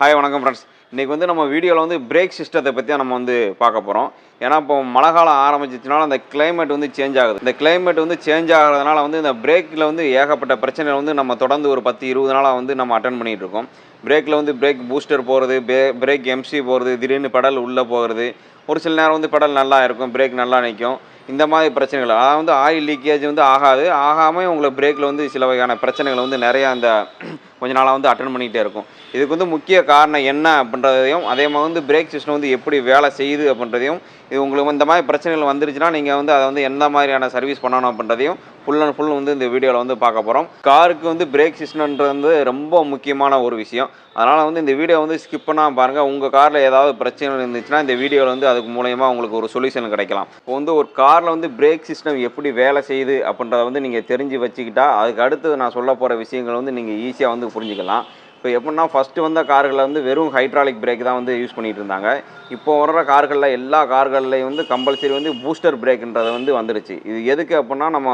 Hi வணக்கம் friends இன்றைக்கி வந்து நம்ம வீடியோவில் வந்து பிரேக் சிஸ்டத்தை பற்றி தான் நம்ம வந்து பார்க்க போகிறோம் ஏன்னா இப்போ மழை காலம் ஆரம்பிச்சிச்சுனால அந்த கிளைமேட் வந்து சேஞ்ச் ஆகுது. இந்த கிளைமேட் வந்து சேஞ்ச் ஆகிறதுனால வந்து இந்த பிரேக்கில் வந்து ஏகப்பட்ட பிரச்சனை வந்து நம்ம தொடர்ந்து ஒரு பத்து இருபது நாளாக வந்து நம்ம அட்டன் பண்ணிகிட்டு இருக்கோம். பிரேக்கில் வந்து பிரேக் பூஸ்டர் போகிறது பிரேக் எம்சி போகிறது திடீர்னு பெடல் உள்ளே போகிறது ஒரு சில நேரம் வந்து பெடல் நல்லா இருக்கும் பிரேக் நல்லா நிற்கும் இந்த மாதிரி பிரச்சனைகள். அதாவது வந்து ஆயில் லீக்கேஜ் வந்து ஆகாது. ஆகாமல் உங்களுக்கு பிரேக்கில் வந்து சில வகையான பிரச்சனைகள் வந்து நிறையா அந்த கொஞ்ச நாளாக வந்து அட்டன் பண்ணிக்கிட்டே இருக்கும். இதுக்கு வந்து முக்கிய காரணம் என்ன அப்படின்றதையும் அதே மாதிரி வந்து பிரேக் சிஸ்டம் வந்து எப்படி வேலை செய்யுது அப்படின்றதையும் இது உங்களுக்கு இந்த மாதிரி பிரச்சனைகள் வந்துருச்சுன்னா நீங்கள் வந்து அதை வந்து எந்த மாதிரியான சர்வீஸ் பண்ணணும் அப்படின்றதையும் ஃபுல் அண்ட் ஃபுல் வந்து இந்த வீடியோவில் வந்து பார்க்க போகிறோம் காருக்கு வந்து பிரேக் சிஸ்டம்ன்றது வந்து ரொம்ப முக்கியமான ஒரு விஷயம். அதனால் வந்து இந்த வீடியோ வந்து ஸ்கிப் பண்ணால் பாருங்கள் உங்கள் காரில் ஏதாவது பிரச்சனை இருந்துச்சுன்னா இந்த வீடியோவில் வந்து அதுக்கு மூலயமா உங்களுக்கு ஒரு சொல்யூஷன் கிடைக்கலாம். இப்போ வந்து ஒரு காரில் வந்து பிரேக் சிஸ்டம் எப்படி வேலை செய்யுது அப்படின்றத வந்து நீங்கள் தெரிஞ்சு வச்சுக்கிட்டா அதுக்கு அடுத்து நான் சொல்ல போகிற விஷயங்கள் வந்து நீங்கள் ஈஸியாக வந்து புரிஞ்சுக்கலாம். இப்போ எப்படின்னா ஃபஸ்ட்டு வந்த கார்களில் வந்து வெறும் ஹைட்ராலிக் பிரேக் தான் வந்து யூஸ் பண்ணிட்டு இருந்தாங்க. இப்போ வர்ற கார்களில் எல்லா கார்கள்லையும் வந்து கம்பல்சரி வந்து பூஸ்டர் பிரேக்குன்றது வந்து வந்துடுச்சு. இது எதுக்கு அப்படின்னா நம்ம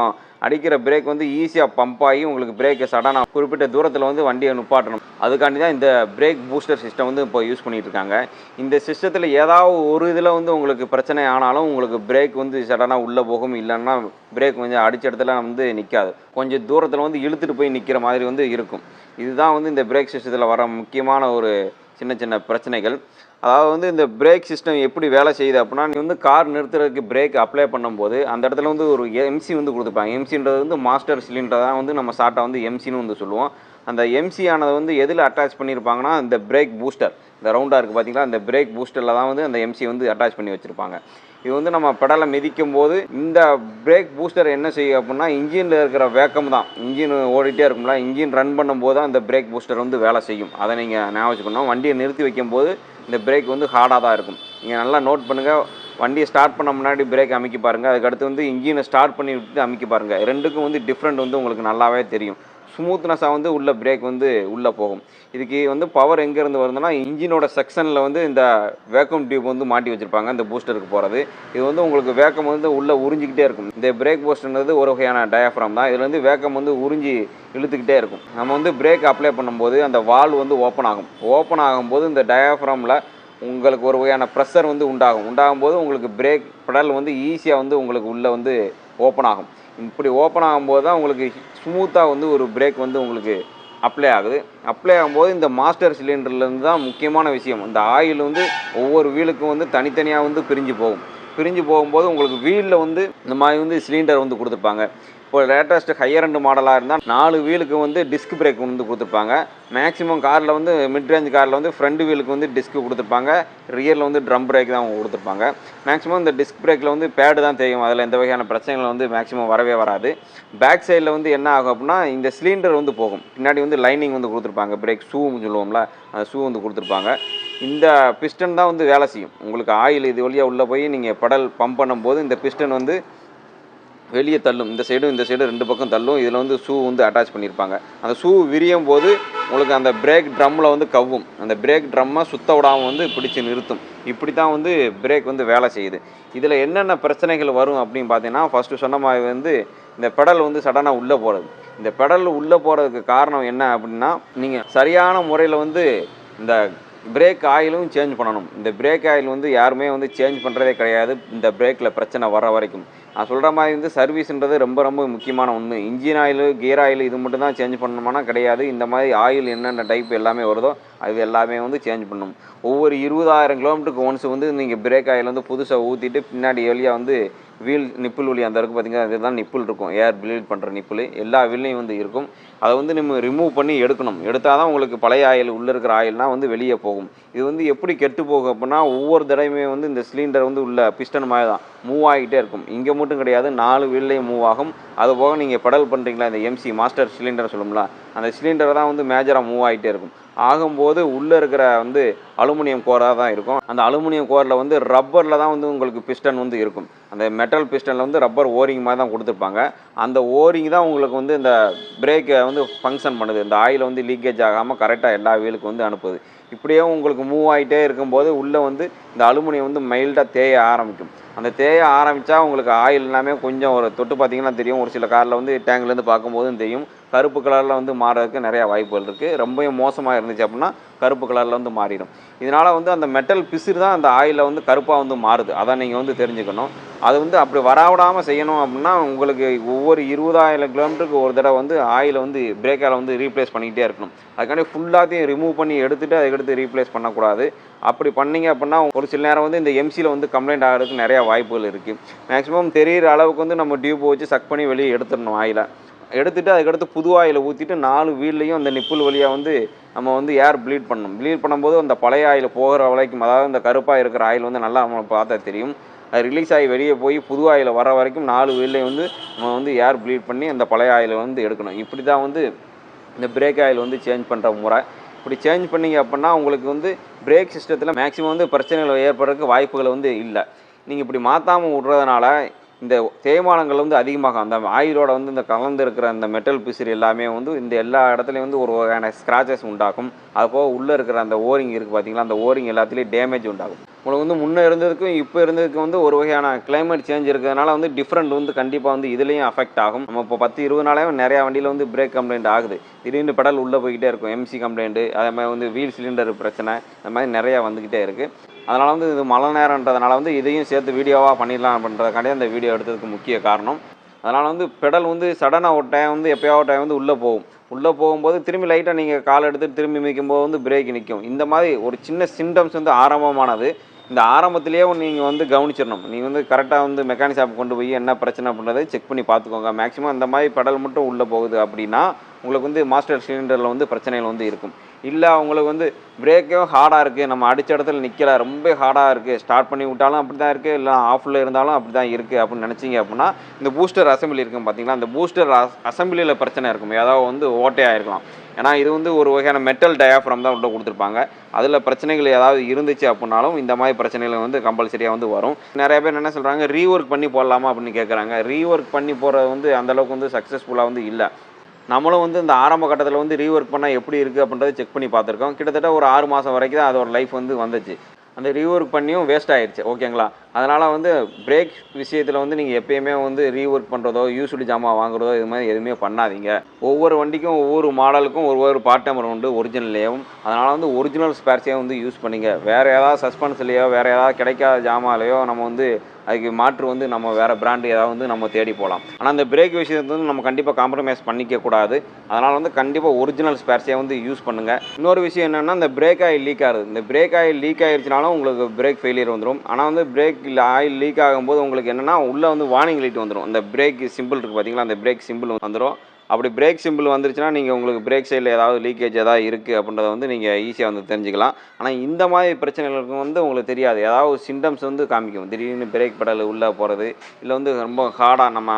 அடிக்கிற பிரேக் வந்து ஈஸியாக பம்ப் ஆகி உங்களுக்கு பிரேக்கை சடனாக குறிப்பிட்ட தூரத்தில் வந்து வண்டியை நிப்பாட்டணும். அதுக்காண்டி தான் இந்த பிரேக் பூஸ்டர் சிஸ்டம் வந்து இப்போ யூஸ் பண்ணிகிட்டு இருக்காங்க இந்த சிஸ்டத்தில் ஏதாவது ஒரு இதில் வந்து உங்களுக்கு பிரச்சனை ஆனாலும் உங்களுக்கு பிரேக் வந்து சடனாக உள்ளே போகும் இல்லைன்னா பிரேக் கொஞ்சம் அடிச்ச இடத்துல வந்து நிற்காது கொஞ்சம் தூரத்தில் வந்து இழுத்துட்டு போய் நிற்கிற மாதிரி வந்து இருக்கும். இதுதான் வந்து இந்த பிரேக் சிஸ்டத்தில் வர முக்கியமான ஒரு சின்ன சின்ன பிரச்சனைகள். அதாவது வந்து இந்த பிரேக் சிஸ்டம் எப்படி வேலை செய்யுது அப்படின்னா நீ வந்து கார் நிறுத்துறதுக்கு பிரேக் அப்ளை பண்ணும்போது அந்த இடத்துல வந்து ஒரு எம்சி வந்து கொடுத்துருப்பாங்க எம்சின்றது வந்து மாஸ்டர் சிலிண்டர் தான் வந்து நம்ம ஷார்ட்டாக வந்து எம்சின்னு வந்து சொல்லுவோம். அந்த எம்சி ஆனது வந்து எதில் அட்டாச் பண்ணியிருப்பாங்கன்னா இந்த பிரேக் பூஸ்டர் இந்த ரவுண்டாக இருக்குது பார்த்தீங்களா அந்த பிரேக் பூஸ்டரில் தான் வந்து அந்த எம்சி வந்து அட்டாச் பண்ணி வச்சுருப்பாங்க. இது வந்து நம்ம பெடலை மிதிக்கும் போது இந்த பிரேக் பூஸ்டர் என்ன செய்யும் அப்படின்னா இன்ஜினில் இருக்கிற வேக்கம் தான். இன்ஜின் ஓடிட்டே இருக்கும்ல இன்ஜின் ரன் பண்ணும்போது தான் இந்த பிரேக் பூஸ்டர் வந்து வேலை செய்யும். அதை நீங்கள் ஞாபகம் வண்டியை நிறுத்தி வைக்கும்போது இந்த பிரேக் வந்து ஹார்டாக தான் இருக்கும். நீங்கள் நல்லா நோட் பண்ணுங்கள் வண்டியை ஸ்டார்ட் பண்ண முன்னாடி பிரேக் அமைக்க பாருங்கள் அதுக்கடுத்து வந்து இன்ஜினை ஸ்டார்ட் பண்ணி விட்டு அமைக்க பாருங்கள் ரெண்டுக்கும் வந்து டிஃப்ரெண்ட் வந்து உங்களுக்கு நல்லாவே தெரியும். ஸ்மூத்னஸாக வந்து உள்ள பிரேக் வந்து உள்ளே போகும். இதுக்கு வந்து பவர் எங்கேருந்து வருதுன்னா இன்ஜினோட செக்ஷனில் வந்து இந்த வேக்கம் டியூப் வந்து மாட்டி வச்சுருப்பாங்க இந்த பூஸ்டருக்கு போகிறது இது வந்து உங்களுக்கு வேக்கம் வந்து உள்ளே உறிஞ்சிக்கிட்டே இருக்கும். இந்த பிரேக் பூஸ்டர்ன்றது ஒரு வகையான டயாஃப்ராம் தான். இதுலேருந்து வந்து வேக்கம் வந்து உறிஞ்சி இழுத்துக்கிட்டே இருக்கும். நம்ம வந்து பிரேக் அப்ளை பண்ணும்போது அந்த வால் வந்து ஓப்பன் ஆகும். ஓப்பன் ஆகும்போது இந்த டயாஃப்ராமில் உங்களுக்கு ஒரு வகையான ப்ரெஷர் வந்து உண்டாகும். உண்டாகும் போது உங்களுக்கு பிரேக் பெடல் வந்து ஈஸியாக வந்து உங்களுக்கு உள்ளே வந்து ஓப்பன் ஆகும். இப்படி ஓப்பன் ஆகும்போது தான் உங்களுக்கு ஸ்மூத்தாக வந்து ஒரு பிரேக் வந்து உங்களுக்கு அப்ளை ஆகுது. அப்ளை ஆகும்போது இந்த மாஸ்டர் சிலிண்டர்லேருந்து தான் முக்கியமான விஷயம். இந்த ஆயில் வந்து ஒவ்வொரு வீலுக்கும் வந்து தனித்தனியாக வந்து பிரிஞ்சு போகும். பிரிஞ்சு போகும்போது உங்களுக்கு வீலில் வந்து இந்த மாதிரி வந்து சிலிண்டர் வந்து கொடுத்துருப்பாங்க. இப்போ லேட்டஸ்ட் ஹையர் அண்ட் மாடலாக இருந்தால் நாலு வீலுக்கு வந்து டிஸ்க் பிரேக் வந்து கொடுத்துருப்பாங்க. மேக்ஸிமம் காரில் வந்து மிட் ரேஞ்ச் காரில் வந்து ஃப்ரண்ட் வீலுக்கு வந்து டிஸ்க் கொடுத்துருப்பாங்க. ரியரில் வந்து ட்ரம் பிரேக் தான் அவங்க கொடுத்துருப்பாங்க. மேக்ஸிமம் இந்த டிஸ்க் பிரேக்கில் வந்து பேடு தான் தெரியும் அதில் எந்த வகையான பிரச்சனைகள் வந்து மேக்ஸிமம் வரவே வராது. பேக் சைடில் வந்து என்ன ஆகும் அப்படின்னா இந்த சிலிண்டர் வந்து போகும். பின்னாடி வந்து லைனிங் வந்து கொடுத்துருப்பாங்க. பிரேக் ஷூன்னு சொல்லுவோம்ல அந்த ஷூ வந்து கொடுத்துருப்பாங்க. இந்த பிஸ்டன் தான் வந்து வேலை செய்யும். உங்களுக்கு ஆயில் இது வழியாக உள்ளே போய் நீங்கள் படல் பம்ப் பண்ணும்போது இந்த பிஸ்டன் வந்து வெளியே தள்ளும். இந்த சைடும் இந்த சைடும் ரெண்டு பக்கம் தள்ளும். இதில் வந்து ஷூ வந்து அட்டாச் பண்ணியிருப்பாங்க அந்த ஷூ விரியும் போது உங்களுக்கு அந்த பிரேக் ட்ரம்மில் வந்து கவ்வும். அந்த பிரேக் ட்ரம்மை சுத்த விடாமல் வந்து பிடிச்சி நிறுத்தும். இப்படி தான் வந்து பிரேக் வந்து வேலை செய்யுது. இதில் என்னென்ன பிரச்சனைகள் வரும் அப்படின்னு பார்த்தீங்கன்னா ஃபஸ்ட்டு சொன்ன மாதிரி வந்து இந்த பெடல் வந்து சடனாக உள்ளே போகிறது இந்த பெடல் உள்ளே போகிறதுக்கு காரணம் என்ன அப்படின்னா நீங்கள் சரியான முறையில் வந்து இந்த பிரேக் ஆயிலும் சேஞ்ச் பண்ணணும். இந்த பிரேக் ஆயில் வந்து யாருமே வந்து சேஞ்ச் பண்ணுறதே கிடையாது. இந்த பிரேக்கில் பிரச்சனை வர வரைக்கும். நான் சொல்கிற மாதிரி வந்து சர்வீஸ்ன்றது ரொம்ப ரொம்ப முக்கியமான ஒன்று இன்ஜின் ஆயில் கியர் ஆயில் இது மட்டும் தான் சேஞ்ச் பண்ணணுமானா கிடையாது. இந்த மாதிரி ஆயில் என்னென்ன டைப் எல்லாமே வருதோ அது எல்லாமே வந்து சேஞ்ச் பண்ணணும் ஒவ்வொரு இருபதாயிரம் கிலோமீட்டருக்கு ஒன்ஸ் வந்து நீங்கள் பிரேக் ஆயில் வந்து புதுசாக ஊற்றிட்டு பின்னாடி வழியாக வந்து வீல் நிப்பிள் வழி அந்த இருக்குது பார்த்தீங்கன்னா அதுதான் நிப்பிள் இருக்கும். ஏர் பிலீட் பண்ணுற நிப்பிள். எல்லா வீல்லையும் வந்து இருக்கும். அதை வந்து நம்ம ரிமூவ் பண்ணி எடுக்கணும். எடுத்தால் தான் உங்களுக்கு பழைய ஆயில் உள்ளே இருக்கிற ஆயில்னால் வந்து வெளியே போகும். இது வந்து எப்படி கெட்டு போகும் அப்படின்னா ஒவ்வொரு தடவையுமே வந்து இந்த சிலிண்டர் வந்து உள்ள பிஸ்டன் மாதிரி தான் மூவ் ஆகிட்டே இருக்கும். இங்கே மட்டும் கிடையாது நாலு வீல்லையும் மூவ் ஆகும். அது போக நீங்கள் பெடல் பண்ணுறீங்களா இந்த எம்சி மாஸ்டர் சிலிண்டர் சொல்லும்ல அந்த சிலிண்டர் தான் வந்து மேஜராக மூவ் ஆகிட்டே இருக்கும். ஆகும்போது உள்ளே இருக்கிற வந்து அலுமினியம் கோராக தான் இருக்கும். அந்த அலுமினியம் கோரில் வந்து ரப்பரில் தான் வந்து உங்களுக்கு பிஸ்டன் வந்து இருக்கும். அந்த மெட்டல் பிஸ்டனில் வந்து ரப்பர் ஓரிங் மாதிரி தான் கொடுத்துருப்பாங்க. அந்த ஓரிங் தான் உங்களுக்கு வந்து இந்த பிரேக்கை வந்து ஃபங்க்ஷன் பண்ணுது. இந்த ஆயில் வந்து லீக்கேஜ் ஆகாமல் கரெக்டாக எல்லா வீலுக்கும் வந்து அனுப்புது. இப்படியே உங்களுக்கு மூவ் ஆகிட்டே இருக்கும்போது உள்ளே வந்து இந்த அலுமினியம் வந்து மைல்டாக தேய ஆரம்பிக்கும். அந்த தேய ஆரம்பித்தா உங்களுக்கு ஆயில் எல்லாமே கொஞ்சம் ஒரு தொட்டு பார்த்தீங்கன்னா தெரியும். ஒரு சில காரில் வந்து டேங்க்லேருந்து பார்க்கும்போதும் தெரியும். கருப்பு கலரில் வந்து மாறதுக்கு நிறையா வாய்ப்புகள் இருக்குது ரொம்பவும் மோசமாக இருந்துச்சு அப்படின்னா கருப்பு கலரில் வந்து மாறிடும். இதனால் வந்து அந்த மெட்டல் பிசிறு தான் அந்த ஆயிலில் வந்து கருப்பாக வந்து மாறுது. அதை நீங்கள் வந்து தெரிஞ்சுக்கணும். அது வந்து அப்படி வராவிடாமல் செய்யணும் அப்படின்னா உங்களுக்கு ஒவ்வொரு இருபதாயிரம் கிலோமீட்டருக்கு ஒரு தடவை வந்து ஆயிலை வந்து பிரேக் ஆயில் வந்து ரீப்ளேஸ் பண்ணிக்கிட்டே இருக்கணும். அதுக்காண்டி ஃபுல்லாத்தையும் ரிமூவ் பண்ணி எடுத்துகிட்டு அதுக்கடுத்து ரீப்ளேஸ் பண்ணக்கூடாது. அப்படி பண்ணீங்க அப்படின்னா ஒரு சில நேரம் வந்து இந்த எம்சியில் வந்து கம்ப்ளைண்ட் ஆகிறதுக்கு நிறையா வாய்ப்புகள் இருக்குது மேக்ஸிமம் தெரிகிற அளவுக்கு வந்து நம்ம டியூப் வச்சு சக் பண்ணி வெளியே எடுத்துடணும் ஆயிலை எடுத்துகிட்டு அதுக்கடுத்து புது ஆயிலை ஊற்றிட்டு நாலு வீல்லையும் அந்த நிப்புல் வழியாக வந்து நம்ம வந்து ஏர் ப்ளீட் பண்ணணும். ப்ளீட் பண்ணும்போது அந்த பழைய ஆயில் போகிற வரைக்கும் அதாவது இந்த கருப்பாக இருக்கிற ஆயில் வந்து நல்லா நம்ம பார்த்தா தெரியும். அது ரிலீஸ் ஆகி வெளியே போய் புது ஆயில் வர வரைக்கும் நாலு வீல்லையும் வந்து நம்ம வந்து ஏர் ப்ளீட் பண்ணி அந்த பழைய ஆயிலை வந்து எடுக்கணும். இப்படி தான் வந்து இந்த பிரேக் ஆயில் வந்து சேஞ்ச் பண்ணுற முறை. இப்படி சேஞ்ச் பண்ணிங்க அப்படின்னா உங்களுக்கு வந்து பிரேக் சிஸ்டத்தில் மேக்ஸிமம் வந்து பிரச்சனைகள் ஏற்படுறதுக்கு வாய்ப்புகள் வந்து இல்லை. நீங்கள் இப்படி மாற்றாமல் விட்றதுனால இந்த தேய்மானங்கள் வந்து அதிகமாகும் அந்த ஆயிலோட வந்து இந்த கலந்து இருக்கிற அந்த மெட்டல் பிசிறு எல்லாமே வந்து இந்த எல்லா இடத்துலையும் வந்து ஒரு வகையான ஸ்க்ராச்சஸ் உண்டாகும். அது போக உள்ளே இருக்கிற அந்த ஓரிங் இருக்குது பார்த்தீங்களா அந்த ஓரிங் எல்லாத்துலேயும் டேமேஜ் உண்டாகும். உங்களுக்கு வந்து முன்னே இருந்ததுக்கும் இப்போ இருந்ததுக்கும் வந்து ஒரு வகையான கிளைமேட் சேஞ்ச் இருக்கிறதுனால வந்து டிஃப்ரெண்ட் வந்து கண்டிப்பாக வந்து இதுலேயும் அஃபெக்ட் ஆகும். நம்ம இப்போ பத்து இருபது நாளையும் நிறையா வண்டியில் வந்து பிரேக் கம்ப்ளைண்ட் ஆகுது. திடீர்னு பெடல் உள்ளே போய்கிட்டே இருக்கும். எம்சி கம்ப்ளைண்ட்டு அதே மாதிரி வந்து வீல் சிலிண்டர் பிரச்சனை அந்த மாதிரி நிறையா வந்துக்கிட்டே இருக்குது அதனால் வந்து இது மழை நேரன்றதுனால வந்து இதையும் சேர்த்து வீடியோவாக பண்ணிடலாம் அப்படின்றதுக்காண்டி அந்த வீடியோ எடுத்ததுக்கு முக்கிய காரணம். அதனால் வந்து பெடல் வந்து சடனாக ஒரு டைம் வந்து எப்போயாவது ஒரு டைம் வந்து உள்ளே போகும். உள்ளே போகும்போது திரும்பி லைட்டாக நீங்கள் கால் எடுத்து திரும்பி மிதிக்கும்போது வந்து பிரேக் நிற்கும் இந்த மாதிரி ஒரு சின்ன சிம்டம்ஸ் வந்து ஆரம்பமானது. இந்த ஆரம்பத்திலேயே நீங்கள் வந்து கவனிச்சிடணும். நீங்கள் வந்து கரெக்டாக வந்து மெக்கானிக் ஷாப் கொண்டு போய் என்ன பிரச்சனை அப்படின்றத செக் பண்ணி பார்த்துக்கோங்க. மேக்ஸிமம் அந்த மாதிரி பெடல் மட்டும் உள்ளே போகுது அப்படின்னா உங்களுக்கு வந்து மாஸ்டர் சிலிண்டரில் வந்து பிரச்சனைகள் வந்து இருக்கும். இல்லை அவங்களுக்கு வந்து பிரேக்கே ஹார்டாக இருக்குது நம்ம அடித்த இடத்துல நிற்கல ரொம்ப ஹார்டாக இருக்குது ஸ்டார்ட் பண்ணி விட்டாலும் அப்படி தான் இருக்குது இல்லை ஆஃபில் இருந்தாலும் அப்படி தான் இருக்குது அப்படின்னு நினச்சிங்க அப்படின்னா இந்த பூஸ்டர் அசம்பிளி இருக்கும் பார்த்தீங்களா அந்த பூஸ்டர் அசம்பிளியில் பிரச்சனை இருக்கும். ஏதாவது வந்து ஓட்டையாக இருக்கலாம் ஏன்னா இது வந்து ஒரு வகையான மெட்டல் டயாஃப்ரம் தான் உள்ள கொடுத்துருப்பாங்க. அதில் பிரச்சனைகள் ஏதாவது இருந்துச்சு அப்படின்னாலும் இந்த மாதிரி பிரச்சனைகள் வந்து கம்பல்சரியாக வந்து வரும். நிறைய பேர் என்ன சொல்கிறாங்க ரீஒர்க் பண்ணி போடலாமா அப்படின்னு கேட்குறாங்க ரீஒர்க் பண்ணி போகிறது வந்து அந்தளவுக்கு வந்து சக்ஸஸ்ஃபுல்லாக வந்து இல்லை. நம்மளும் வந்து இந்த ஆரம்ப கட்டத்தில் வந்து ரீஒர்க் பண்ணால் எப்படி இருக்குது அப்படின்றத செக் பண்ணி பார்த்துருக்கோம். கிட்டத்தட்ட ஒரு ஆறு மாதம் வரைக்கும் தான் அதோட லைஃப் வந்து வந்துச்சு. அந்த ரீஒர்க் பண்ணியும் வேஸ்ட் ஆயிடுச்சு ஓகேங்களா அதனால் வந்து பிரேக் விஷயத்தில் வந்து நீங்கள் எப்பயுமே வந்து ரீஒர்க் பண்ணுறதோ யூஸ்டு ஜாமான் வாங்குறதோ இது மாதிரி எதுவுமே பண்ணாதீங்க. ஒவ்வொரு வண்டிக்கும் ஒவ்வொரு மாடலுக்கும் ஒவ்வொரு பார்ட் நம்பர் உண்டு ஒரிஜினல்லையும் அதனால் வந்து ஒரிஜினல் ஸ்பேர்ஸையும் வந்து யூஸ் பண்ணிங்க. வேறு ஏதாவது சஸ்பென்ஸ்லையோ வேறு ஏதாவது கிடைக்காத ஜாமாலையோ நம்ம வந்து அதுக்கு மாற்று வந்து நம்ம வேறு பிராண்டு ஏதாவது வந்து நம்ம தேடி போகலாம் ஆனால் அந்த பிரேக் விஷயத்தை வந்து நம்ம கண்டிப்பாக காம்ப்ரமைஸ் பண்ணிக்கக்கூடாது அதனால் வந்து கண்டிப்பாக ஒரிஜினல் ஸ்பேர்ஸே வந்து யூஸ் பண்ணுங்கள் இன்னொரு விஷயம் என்னென்னா இந்த பிரேக் ஆயில் லீக் ஆகுது. இந்த பிரேக் ஆயில் லீக் ஆகிடுச்சினாலும் உங்களுக்கு பிரேக் ஃபெயிலியர் வந்துடும் ஆனால் வந்து பிரேக் ஆயில் லீக் ஆகும்போது உங்களுக்கு என்னென்னா உள்ளே வந்து வார்னிங் லைட் வந்துடும் அந்த பிரேக் சிம்பிள் இருக்குது பார்த்தீங்களா அந்த பிரேக் சிம்பிள் வந்துடும் அப்படி பிரேக் சிம்பிள் வந்துருச்சுன்னா நீங்கள் உங்களுக்கு பிரேக் சைடில் ஏதாவது லீக்கேஜ் ஏதாவது இருக்குது அப்படின்றத வந்து நீங்கள் ஈஸியாக வந்து தெரிஞ்சுக்கலாம். ஆனால் இந்த மாதிரி பிரச்சனைகளுக்கு வந்து உங்களுக்கு தெரியாது. ஏதாவது சிம்டம்ஸ் வந்து காமிக்கும். திடீர்னு பிரேக் பெடல் உள்ளே போகிறது இல்லை வந்து ரொம்ப ஹார்டாக நம்ம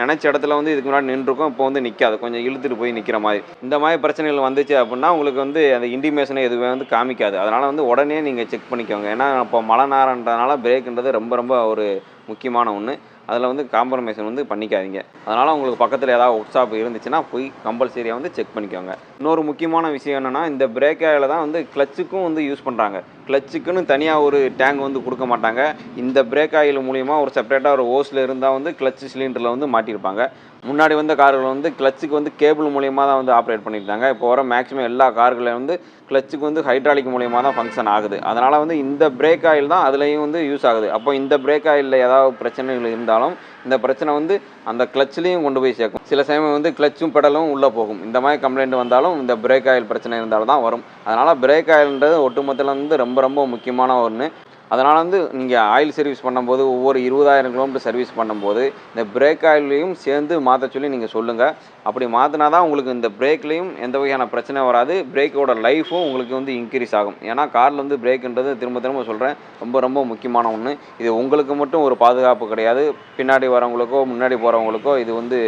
நினச்ச இடத்துல வந்து இதுக்கு முன்னாடி நின்றுருக்கோம் இப்போ வந்து நிற்காது கொஞ்சம் இழுத்துட்டு போய் நிற்கிற மாதிரி. இந்த மாதிரி பிரச்சனைகள் வந்துச்சு அப்படின்னா உங்களுக்கு வந்து அந்த இண்டிமேஷனை எதுவுமே வந்து காமிக்காது. அதனால் வந்து உடனே நீங்கள் செக் பண்ணிக்கோங்க. ஏன்னா இப்போ மழை நேரன்றதுனால பிரேக்குன்றது ரொம்ப ரொம்ப ஒரு முக்கியமான ஒன்று அதில் வந்து காம்ப்ரமைசன் வந்து பண்ணிக்காதீங்க. அதனால் உங்களுக்கு பக்கத்தில் ஏதாவது ஒர்க் ஷாப் இருந்துச்சுன்னா போய் கம்பல்சரியாக வந்து செக் பண்ணிக்கோங்க. இன்னொரு முக்கியமான விஷயம் என்னென்னா இந்த பிரேக் ஆயில் தான் வந்து கிளச்சுக்கும் வந்து யூஸ் பண்ணுறாங்க கிளச்சுக்குன்னு தனியாக ஒரு டேங்க் வந்து கொடுக்க மாட்டாங்க. இந்த பிரேக் ஆயில் மூலிமா ஒரு செப்பரேட்டாக ஒரு ஓஸில் இருந்தால் வந்து கிளச்சு சிலிண்டரில் வந்து மாட்டியிருப்பாங்க. முன்னாடி வந்த கார்கள் வந்து கிளச்சுக்கு வந்து கேபிள் மூலியமாக தான் வந்து ஆப்ரேட் பண்ணியிருந்தாங்க. இப்போ வர மேக்ஸிமம் எல்லா கார்களையும் வந்து கிளச்சுக்கு வந்து ஹைட்ராலிக் மூலியமாக தான் ஃபங்க்ஷன் ஆகுது. அதனால் வந்து இந்த பிரேக் ஆயில் தான் அதுலேயும் வந்து யூஸ் ஆகுது. அப்போ இந்த பிரேக் ஆயிலில் ஏதாவது பிரச்சனைகள் இருந்தாலும் இந்த பிரச்சனை வந்து அந்த கிளச்சிலையும் கொண்டு போய் சேர்க்கும். சில சமயம் வந்து கிளச்சும் பெடலும் உள்ளே போகும். இந்த மாதிரி கம்ப்ளைண்ட் வந்தாலும் இந்த பிரேக் ஆயில் பிரச்சனை இருந்தாலும் தான் வரும். அதனால் பிரேக் ஆயில்ன்றது ஒட்டுமொத்தத்தில் வந்து ரொம்ப ரொம்ப முக்கியமான ஒன்று அதனால் வந்து நீங்கள் ஆயில் சர்வீஸ் பண்ணும்போது ஒவ்வொரு இருபதாயிரம் கிலோமீட்டர் சர்வீஸ் பண்ணும்போது இந்த பிரேக் ஆயிலையும் சேர்ந்து மாற்ற சொல்லி நீங்கள் சொல்லுங்கள் அப்படி மாற்றினா தான் உங்களுக்கு இந்த பிரேக்லேயும் எந்த வகையான பிரச்சனை வராது. பிரேக்கோட லைஃபும் உங்களுக்கு வந்து இன்க்ரீஸ் ஆகும். ஏன்னா காரில் வந்து பிரேக்குன்றது திரும்ப திரும்ப சொல்கிறேன் ரொம்ப ரொம்ப முக்கியமான ஒன்று இது உங்களுக்கு மட்டும் ஒரு பாதுகாப்பு கிடையாது. பின்னாடி வரவங்களுக்கோ முன்னாடி போகிறவங்களுக்கோ இது வந்து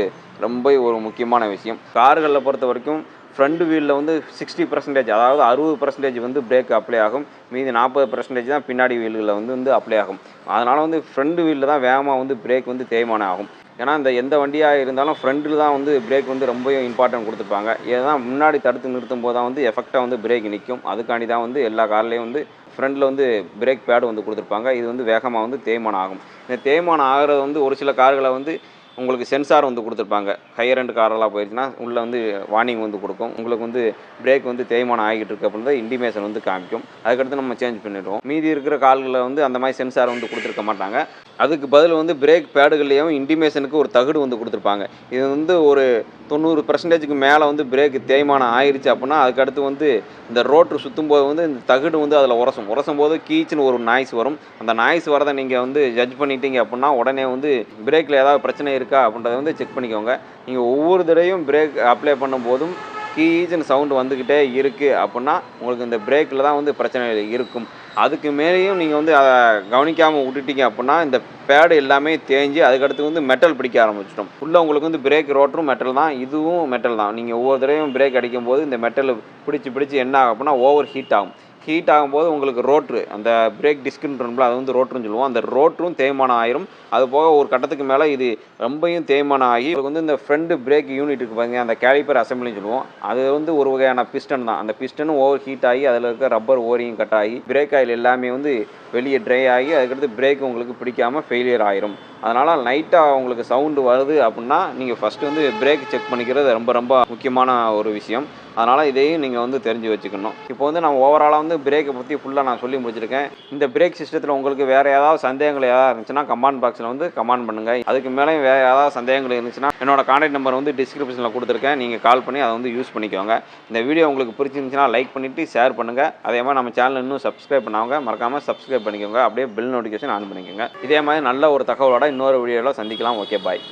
ரொம்ப ஒரு முக்கியமான விஷயம். கார்களில் பொறுத்த வரைக்கும் ஃப்ரண்ட் வீலில் வந்து சிக்ஸ்டி பர்சன்டேஜ் அதாவது அறுபது பர்சன்டேஜ் வந்து பிரேக் அப்ளை ஆகும். மீதி நாற்பது பர்சன்டேஜ் தான் பின்னாடி வீல்களில் வந்து வந்து அப்ளை ஆகும். அதனால் வந்து ஃப்ரண்ட் வீலில் தான் வேகமாக வந்து பிரேக் வந்து தேய்மானம் ஆகும். ஏன்னா இந்த எந்த வண்டியாக இருந்தாலும் ஃப்ரண்டில் தான் வந்து பிரேக் வந்து ரொம்ப இம்பார்ட்டன்ட் கொடுத்துருப்பாங்க ஏன்னா முன்னாடி தடுத்து நிறுத்தும் போது தான் வந்து எஃபெக்டாக வந்து பிரேக் நிற்கும் அதுக்காண்டி தான் வந்து எல்லா கார்லேயும் வந்து ஃப்ரண்டில் வந்து பிரேக் பேடு வந்து கொடுத்துருப்பாங்க. இது வந்து வேகமாக வந்து தேய்மானம் ஆகும். இந்த தேய்மானம் ஆகிறது வந்து ஒரு சில கார்களை வந்து உங்களுக்கு சென்சார் வந்து கொடுத்துருப்பாங்க. ஹையர் ரெண்டு காரெல்லாம் போயிடுச்சுன்னா உள்ளே வந்து வார்னிங் வந்து கொடுக்கும். உங்களுக்கு வந்து பிரேக் வந்து தேய்மானம் ஆகிட்டு இருக்கு அப்படின்றத இண்டிமேஷன் வந்து காமிக்கும். அதுக்கடுத்து நம்ம சேஞ்ச் பண்ணிடுவோம். மீதி இருக்கிற கால்களில் வந்து அந்த மாதிரி சென்சார் வந்து கொடுத்துருக்க மாட்டாங்க. அதுக்கு பதில் வந்து பிரேக் பேடுகள்லேயும் இண்டிமேஷனுக்கு ஒரு தகடு வந்து கொடுத்துருப்பாங்க. இது வந்து ஒரு தொண்ணூறு பர்சன்டேஜுக்கு மேலே வந்து பிரேக் தேய்மானம் ஆயிடுச்சு அப்படின்னா அதுக்கடுத்து வந்து இந்த ரோட்ரு சுற்றும் போது வந்து இந்த தகடு வந்து அதில் உரசும். உரசும் போது கீச்சுன்னு ஒரு நாய்ஸ் வரும். அந்த நாய்ஸ் வரதை நீங்கள் வந்து ஜட்ஜ் பண்ணிட்டீங்க அப்படின்னா உடனே வந்து பிரேக்கில் ஏதாவது பிரச்சனை இருக்கா அப்படின்றத வந்து செக் பண்ணிக்கோங்க. நீங்கள் ஒவ்வொரு தடவையும் பிரேக் அப்ளை பண்ணும்போதும் கீச்சுன்னு சவுண்டு வந்துக்கிட்டே இருக்குது அப்படின்னா உங்களுக்கு இந்த பிரேக்கில் தான் வந்து பிரச்சனை இருக்கும். அதுக்கு மேலேயும் நீங்கள் வந்து அதை கவனிக்காமல் விட்டுட்டீங்க அப்படின்னா இந்த பேடு எல்லாமே தேஞ்சு அதுக்கடுத்து வந்து மெட்டல் பிடிக்க ஆரம்பிச்சிடும். உள்ளே உங்களுக்கு வந்து பிரேக் ரோட்டரும் மெட்டல் தான் இதுவும் மெட்டல் தான். நீங்கள் ஒவ்வொரு தடவையும் பிரேக் அடிக்கும் போது இந்த மெட்டல் பிடிச்சி பிடிச்சி என்ன ஆகும் அப்படின்னா ஓவர் ஹீட் ஆகும். ஹீட் ஆகும்போது உங்களுக்கு ரோட்ரு. அந்த பிரேக் டிஸ்க்குன்றோம்ல அது வந்து ரோட்ருன்னு சொல்லுவோம். அந்த ரோட்ரும் தேய்மானம் ஆயிரும். அது போக ஒரு கட்டத்துக்கு மேலே இது ரொம்பையும் தேய்மானம் ஆகி உங்களுக்கு வந்து இந்த ஃப்ரண்ட் பிரேக் யூனிட் இருக்குது பாருங்க அந்த கேலிப்பர் அசம்பிளின்னு சொல்லுவோம். அது வந்து ஒரு வகையான பிஸ்டன் தான். அந்த பிஸ்டனும் ஓவர் ஹீட் ஆகி அதில் இருக்க ரப்பர் ஓரியும் கட் ஆகி பிரேக் ஆயில் எல்லாமே வந்து வெளியே ட்ரை ஆகி அதுக்கடுத்து பிரேக் உங்களுக்கு பிடிக்காம ஃபெயிலியர் ஆயிரும். அதனால் நைட்டாக உங்களுக்கு சவுண்டு வருது அப்படின்னா நீங்கள் ஃபஸ்ட்டு வந்து பிரேக் செக் பண்ணிக்கிறது ரொம்ப ரொம்ப முக்கியமான ஒரு விஷயம். அதனால் இதையும் நீங்கள் வந்து தெரிஞ்சு வச்சுக்கணும். இப்போ வந்து நான் ஓவராலாக வந்து பிரேக்கை பற்றி ஃபுல்லாக நான் சொல்லி முடிச்சிருக்கேன். இந்த பிரேக் சிஸ்டத்தில் உங்களுக்கு வேறு ஏதாவது சந்தேகங்கள் ஏதாவது இருந்துச்சுன்னா கமெண்ட் பாக்ஸில் வந்து கமெண்ட் பண்ணுங்கள் அதுக்கு மேலே வேறு ஏதாவது சந்தேகங்கள் இருந்துச்சுன்னா என்னோட கான்டாக்ட் நம்பர் வந்து டிஸ்கிரிப்ஷனில் கொடுத்துருக்கேன். நீங்கள் கால் பண்ணி அதை வந்து யூஸ் பண்ணிக்கோங்க. இந்த வீடியோ உங்களுக்கு பிடிச்சிருந்துச்சுன்னா லைக் பண்ணிவிட்டு ஷேர் பண்ணுங்கள் அதே மாதிரி நம்ம சேனல் இன்னும் சப்ஸ்கிரைப் பண்ணாங்க மறக்காமல் சப்ஸ்கிரைப் பண்ணிக்கோங்க. அப்படியே பெல் நோட்டிஃபிகேஷன் ஆன் பண்ணிக்கோங்க. இதே மாதிரி நல்ல ஒரு தகவலோட இன்னொரு வீடியோவில் சந்திக்கலாம். Okay bye